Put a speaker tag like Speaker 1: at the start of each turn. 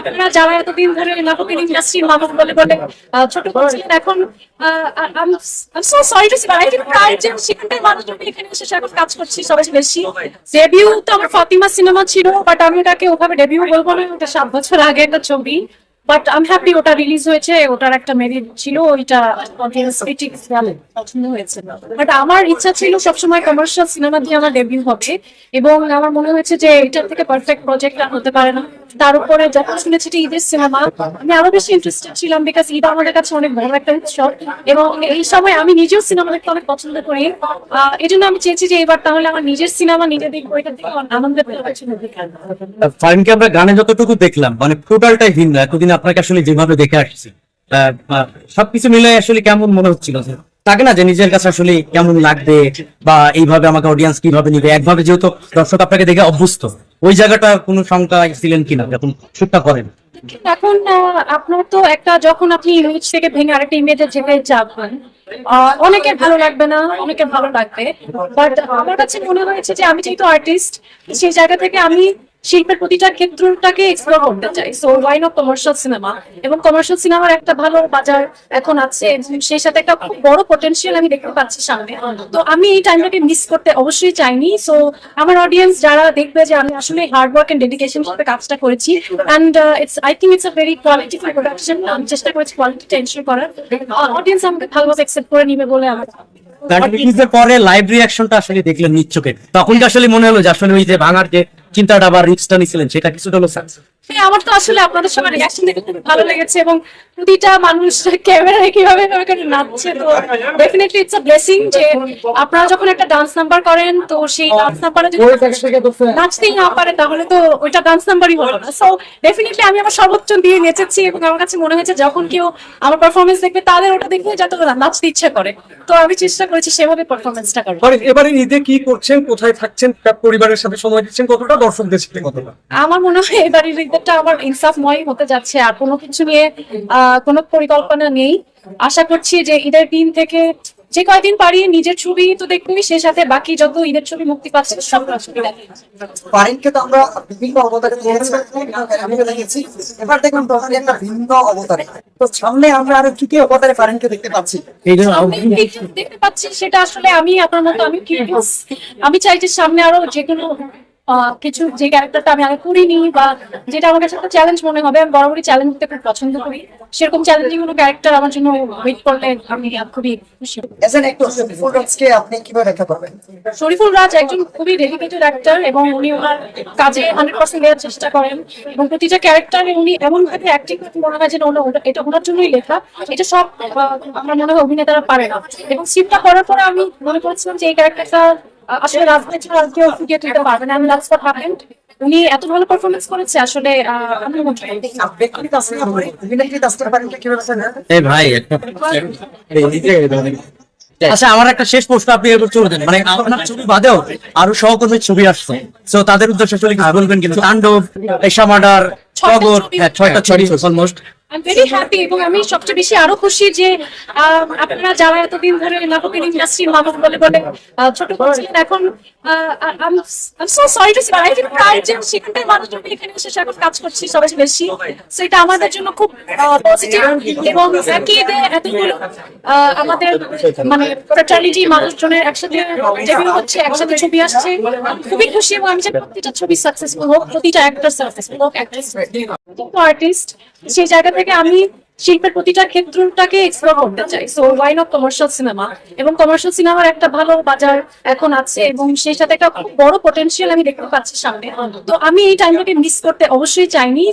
Speaker 1: আপনারা যারা এতদিন ধরে নাটকের বলে বলে ছোট করছিলেন এখন আমার ছবি। বাট হ্যাপি ওটা রিলিজ হয়েছে, ওটার একটা মেরিট ছিল আমার ইচ্ছা ছিল সবসময় কমার্শিয়াল সিনেমা দিয়ে আমার ডেবিউ হবে, এবং আমার মনে হয়েছে যে এটার থেকে পারফেক্ট প্রজেক্ট হতে পারে না। তার উপরে যখন শুনেছি ঈদের সিনেমা আমি আরও বেশি ইন্টারেস্টেড ছিলাম বিকজ ঈদ আমাদের কাছে অনেক বড় একটা উৎসব এবং এই সময় আমি নিজেও সিনেমা দেখতে অনেক পছন্দ করি। এই জন্য আমি চেয়েছি যে এবার তাহলে আমার নিজের সিনেমা নিজে দেখব, এটা দেখে আনন্দের পেয়েছি
Speaker 2: ফাইনকে আমরা গানে যতটুকু দেখলাম মানে টোটালটাই ভিন্ন, এতদিন আপনাকে আসলে যেভাবে দেখে আসছি। সবকিছু মিলে আসলে কেমন মনে হচ্ছিল? থাকে না যে নিজের কাছে আসলে কেমন লাগবে বা এইভাবে আমাকে অডিয়েন্স কীভাবে নিবে? একভাবে যেহেতু দর্শক আপনাকে দেখে অভ্যস্ত। ওই জায়গাটা কোনো সংখ্যা ছিলেন কিনা? যখন শুটটা করেন।
Speaker 1: এখন আপনার তো একটা যখন আপনি ইমেজ থেকে ভেঙে আরেকটা ইমেজে যেতে যাবেন অনেকের ভালো লাগবে না, অনেকের ভালো লাগবে। বাট আমার কাছে মনে হয়েছে যে আমি যেহেতু আর্টিস্ট সেই জায়গা থেকে আমি শিল্পের প্রতিটা ক্ষেত্রটাকে এক্সপ্লোর করতে চাই। So why not commercial cinema এবং কমার্শিয়াল সিনেমার একটা ভালো বাজার এখন আছে, সেই সাথে একটা খুব বড় পটেনশিয়াল আমি দেখতে পাচ্ছি সামনে। তো আমি এই টাইমটাকে মিস করতে অবশ্যই চাইনি। সো আমার অডিয়েন্স যারা দেখবে যে আমি আসলে হার্ড ওয়ার্ক এন্ড ডেডিকেশন সাথে কাজটা করেছি and it's I think it's a very qualityful production আমি চেষ্টা করেছি কোয়ালিটিটা এনশোর করার। অডিয়েন্স আমাকে ভালোভাবে অ্যাকসেপ্ট করে নিবে বলে আমার
Speaker 2: পরে লাইভ রিয়াকশনটা আসলে দেখলেন নিচ্ছকে। তখন আসলে মনে হলো যে আসলে ওই যে ভাঙার যে চিন্তাটা বা রিস্কটা নিছিলেন সেটা কিছুটা হলো success?
Speaker 1: হ্যাঁ, আমার তো আসলে আপনাদের সবার রিয়াকশন দেখে খুব ভালো লেগেছে এবং প্রতিটা মানুষ ক্যামেরায় কীভাবে করে নাচছে তো ডেফিনেটলি ইটস আ ব্লেসিং যে আপনারা যখন একটা ডান্স নাম্বার করেন তো সেই ডান্স নাম্বারে যদি নাচতেই না পারে তাহলে তো ওইটা ডান্স নাম্বারই হলো না। সো ডেফিনেটলি আমি আমার সর্বোচ্চ দিয়ে নেচেছি এবং আমার কাছে মনে হয়েছে যখন কেউ আমার পারফরমেন্স দেখবে তাদের ওটা দেখবে যাতে ওরা নাচতে ইচ্ছা করে। তো আমি চেষ্টা করেছি সেভাবে পারফরমেন্সটা করার।
Speaker 3: এবারে এবারে ঈদে কি করছেন কোথায় থাকছেন তার পরিবারের সাথে সময় দিচ্ছেন কতটা? দর্শকদের সাথে কতটা
Speaker 1: আমার মনে হয় এবারের ঈদটা আমার ইনসাফময় হতে যাচ্ছে আর কোনো কিছু নিয়ে আহ, কোনো পরিকল্পনা নেই। আশা করছি যে ঈদের দিন থেকে যে কয়দিন পারি নিজের ছবি তো দেখবই সে সাথে বাকি যত ঈদের ছবি মুক্তি পাচ্ছে সব ছবি দেখি
Speaker 4: ফারিনকে তো আমরা বিভিন্ন অবতারে দেখেছি। এবার দেখলাম একটা ভিন্ন অবতারে। তো সামনে আমরা আরও কি কি অবতারে ফারিনকে দেখতে পাচ্ছি?
Speaker 1: আমি দেখতে পাচ্ছি সেটা আসলে আমি আপনার মতো আমি কিউরিয়াস আমি চাই যে সামনে আরও যে কোনো কিছু যে ক্যারেক্টারটা আমি আগে করিনি বা যেটা আমার কাছে একটা চ্যালেঞ্জ মনে হবে আমি বরাবরই চ্যালেঞ্জ দিতে খুব পছন্দ করি। সেরকম চ্যালেঞ্জিং কোনো ক্যারেক্টার আমার জন্য ওয়েট করলে আমি খুবই খুশি।
Speaker 4: আপনি কীভাবে করবেন
Speaker 1: শরীফুল রাজ একজন খুবই ডেডিকেটেড অ্যাক্টর এবং উনি ওনার কাজে হান্ড্রেড পার্সেন্ট দেওয়ার চেষ্টা করেন এবং প্রতিটা ক্যারেক্টারে উনি এমন ভাবে অ্যাক্টিং করতে মনে হয় যে না, ওটা- এটা ওনার জন্যই লেখা। এটা সব আমার মনে হয় অভিনেতারা পারে না। এবং সিটটা করার পরে আমি মনে করেছিলাম যে এই ক্যারেক্টারটা আসলে রাজনীতি ছাড়া আর কেউ ফুটিয়ে তুলতে পারবে না আমি হ্যাপেন্ড উনি এত ভালো পারফরমেন্স করেছে আসলে
Speaker 2: ভাই আচ্ছা আমার একটা শেষ প্রশ্ন আপনি এরপর চলে দেন মানে আপনার ছবি বাদেও আরও সহকর্মীর ছবি আসছে। তো তাদের উদ্দেশ্যে আসলে বলবেন কিন্তু তাণ্ডব এশা মার্ডার টগর। হ্যাঁ ছয়টা ছবি অলমোস্ট
Speaker 1: আই ভেরি হ্যাপি এবং আমি সবচেয়ে বেশি আরও খুশি যে আপনারা যারা এতদিন ধরে নাটকের ইন্ডাস্ট্রির মানুষ বলে বলে ছোট করছিলেন এখন সো সরি টু আই এখানে এসে কাজ করছি, সবাই বেশি। সো এটা আমাদের জন্য খুব পজিটিভ এবং একই এতগুলো আমাদের মানে মানুষজনের একসাথে ডেবিউ হচ্ছে, একসাথে ছবি আসছে। খুবই খুশি এবং আমি চাই প্রতিটা ছবি সাকসেসফুল হোক, প্রতিটা অ্যাক্টর সাকসেসফুল হোক অ্যাক্ট্রেস আর্টিস্ট সেই জায়গা থেকে আমি শিল্পের প্রতিটা ক্ষেত্রটাকে এক্সপ্লোর করতে চাই। So why not commercial cinema এবং কমার্শিয়াল সিনেমার একটা ভালো বাজার এখন আছে এবং সেই সাথে একটা খুব বড় পটেনশিয়াল আমি দেখতে পাচ্ছি সামনে। তো আমি এই টাইমটাকে মিস করতে অবশ্যই চাইনি।